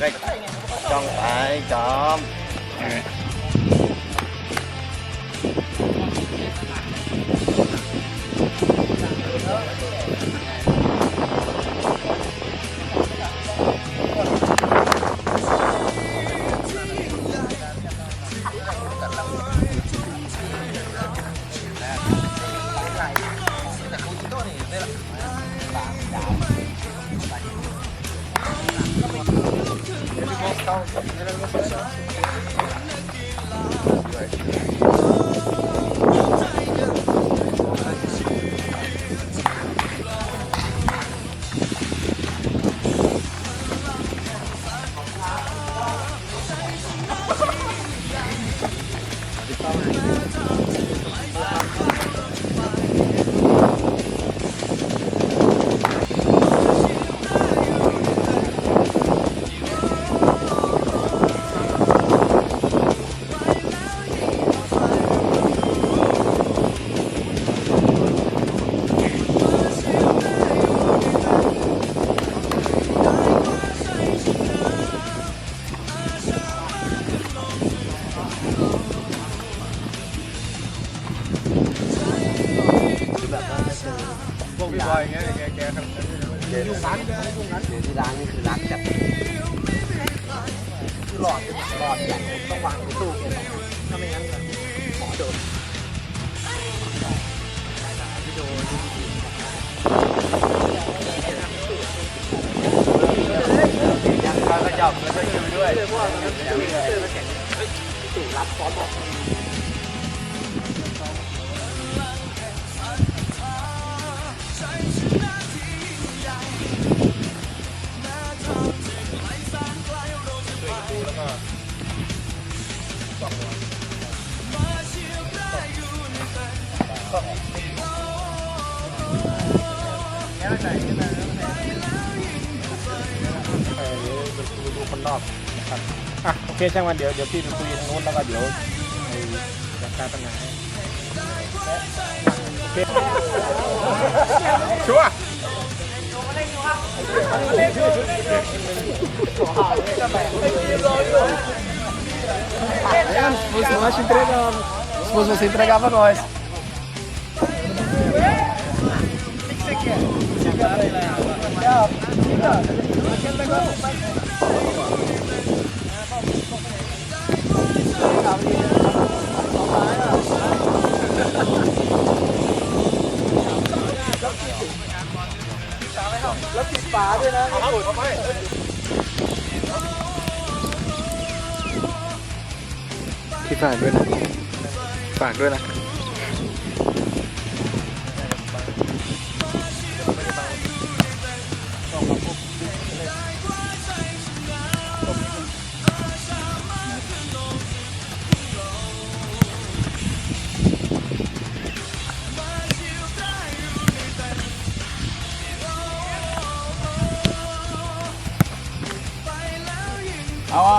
ได้จ้องไปจอม พ ยวร้านเดี๋ยวที่ร้านนี่คือรักจัดคือหลอดหลอดใหญ่ต้องวางในตู้ถ้าไม่งั้นหมอโดนยังข้ากระจอกแล้วก็ยืนด้วยเลยพว่าตอนนั้นตู้เสื้อมันแข็งเฮ้ยตู้รับซ้อนบอก อกนะครับอะโอเคช่างมันเดี๋ยวเดี๋ยวพี่ไปคุยทางโน้นแล้วก็เดี๋ยวไอ้จัดการปัญหาให้โอเคชัวร์ Se você entregava. Se fosse você, entregava nós. Lớp thịt phá đây nè. พี่ฝากด้วยนะ ฝากด้วยนะ เอาอะ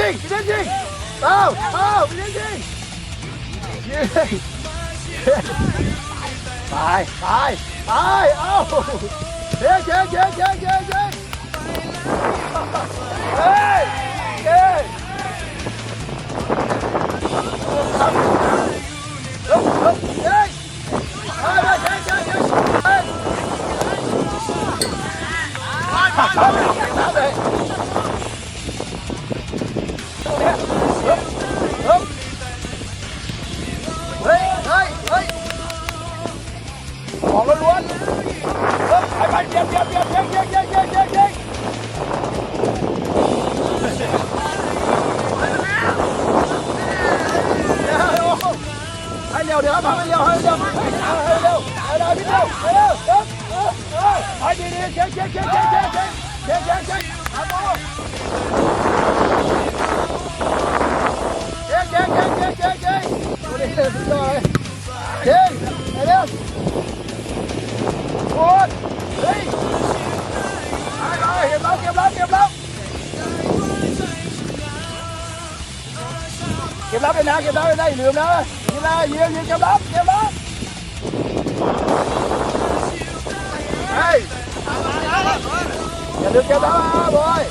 finishing finishing เอาเอา finishing ตายตายตายเอาเจ๊เจ๊เจ๊เจ๊เจ๊เจ๊เฮ้ยเจ๊ลุกลุกเจ๊เฮ้ยเจ๊เจ๊เจ๊เฮ้ย เฮ้ยไปไปเยี่ยมเยี่ยมเยี่ยมเยี่ยมเยี่ยมเยี่ยมเยี่ยมเยี่ยมเยี่ยมให้เร็วเดี๋ยวครับให้เร็วให้เร็วให้เร็วให้เร็วให้เร็วพี่เร็วให้เร็วเร็วเออเออไปดีดีเช็คเช็คเช็คเช็คเช็คเช็ค บรับเลยนะเก็บรับเลยนะอย่าลืมนะนี่นะยืนยืนเก็บรับเก็บรับเฮ้ยอย่าลืมเก็บรับนะบอย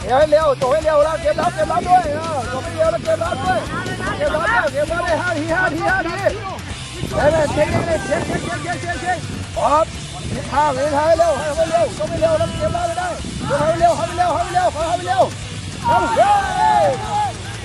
เดี๋ยวให้เร็วโจให้เร็วแล้วเก็บรับเก็บรับด้วยเออโจให้เร็วแล้วเก็บรับด้วยเก็บรับเก็บรับได้ห้าทีห้าทีห้าทีเฮ้ยเช็คเช็คเช็คเช็คเช็คเช็คเช็คเช็คครับทิศทางทิศทางเร็วให้เร็วต้องไปเร็วแล้วเก็บได้เลยได้ให้เร็วให้เร็วให้เร็วให้เร็วเอาเร็วเร็วเร็ว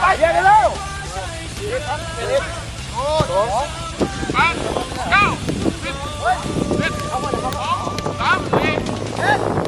ไปเดี๋ยวเร็วโอ้โหแปดเก้าสิบสิบสองสามสี่